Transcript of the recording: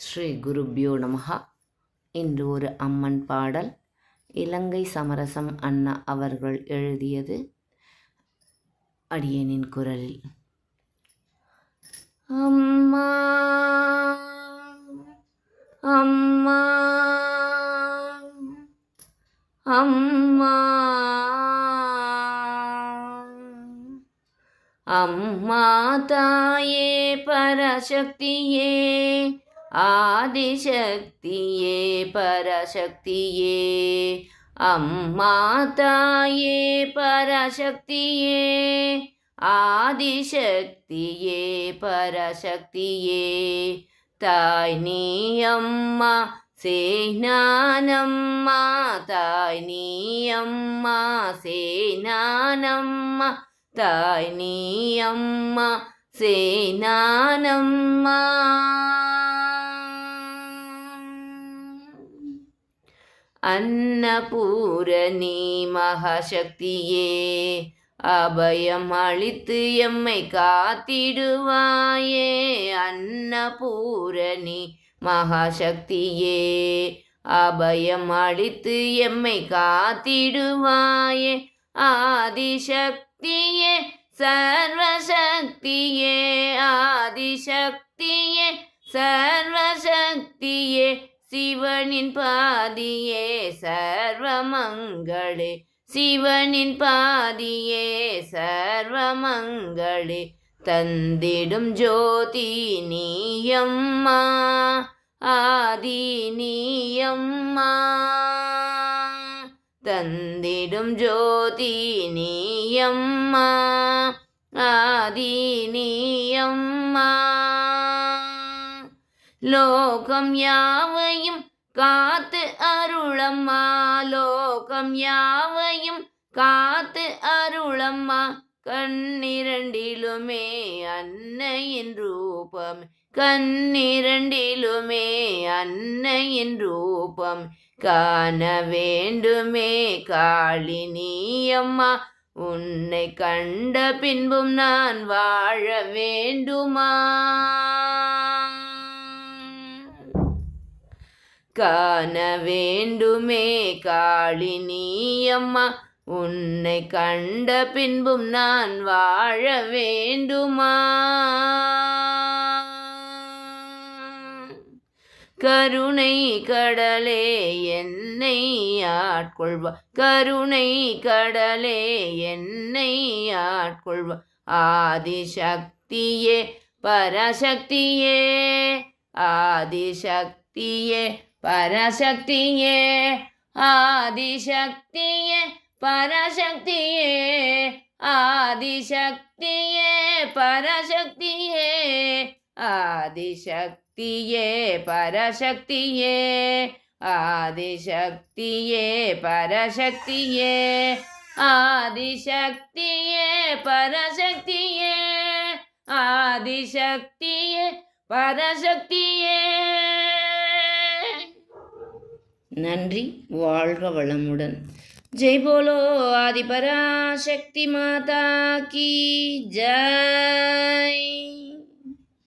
ஸ்ரீ குருப்யோ நமஹா இன்று ஒரு அம்மன் பாடல். இலங்கை சமரசம் அண்ணா அவர்கள் எழுதியது அடியனின் குரலில். அம்மா அம்மா அம்மா அம்மா தாயே பரசக்தியே ആദിശക്തിയേ പരശക്തിയേ അമ്മാതായേ പരശക്തിയേ ആദിശക്തിയേ പരശക്തിയേ തായ്നീയമ്മ സേനാനമ്മ തായ്നീയമ്മ സേനാനമ്മ തായ്നീയമ്മ സേനാനമ്മ. அன்னபூரணி மகாசக்தியே அபயம் அளித்து எம்மை காத்திடுவாயே. அன்னபூரணி மகாசக்தியே அபயம் அளித்து எம்மை காத்திடுவாயே. ஆதிசக்தியே சர்வசக்தியே ஆதிசக்தியே சர்வசக்தியே. சிவனின் பாதியே சர்வமங்களே. சிவனின் பாதியே சர்வமங்களே. தந்திடும் ஜோதி நீயம்மா ஆதி நீயம்மா. தந்திடும் ஜோதி நீயம்மா ஆதி நீயம்மா. லோகம் யாவையும் காத்து அருளம்மா லோகம் யாவையும் காத்து அருளம்மா. கண்ணிரண்டிலுமே அன்னையின் ரூபம் கண்ணிரண்டிலுமே அன்னையின் ரூபம். காண வேண்டுமே காளினியம்மா உன்னை கண்ட பின்பும் நான் வாழ வேண்டுமா? காண வேண்டுமே காளினியம்மா. உன்னை கண்ட பின்பும் நான் வாழ வேண்டுமா? கருணை கடலே என்னை ஆட்கொள்வா. கருணை கடலே என்னை ஆட்கொள்வா. ஆதிசக்தியே பரசக்தியே ஆதிசக்தி ശക്തിയെ പരശക്തിയെ ആദിശക്തിയെ പരശക്തിയെ ആദിശക്തിയെ പരശക്തിയെ ആദിശക്തിയെ പരശക്തിയെ ആദിശക്തിയെ പരശക്തിയെ ആദിശക്തിയെ പരശക്തിയെ ആദിശക്തിയെ പരശക്തിയെ நன்றி வாழ்க வளமுடன். ஜெய் போலோ ஆதிபராசக்தி மாதா கி. ஜெய்.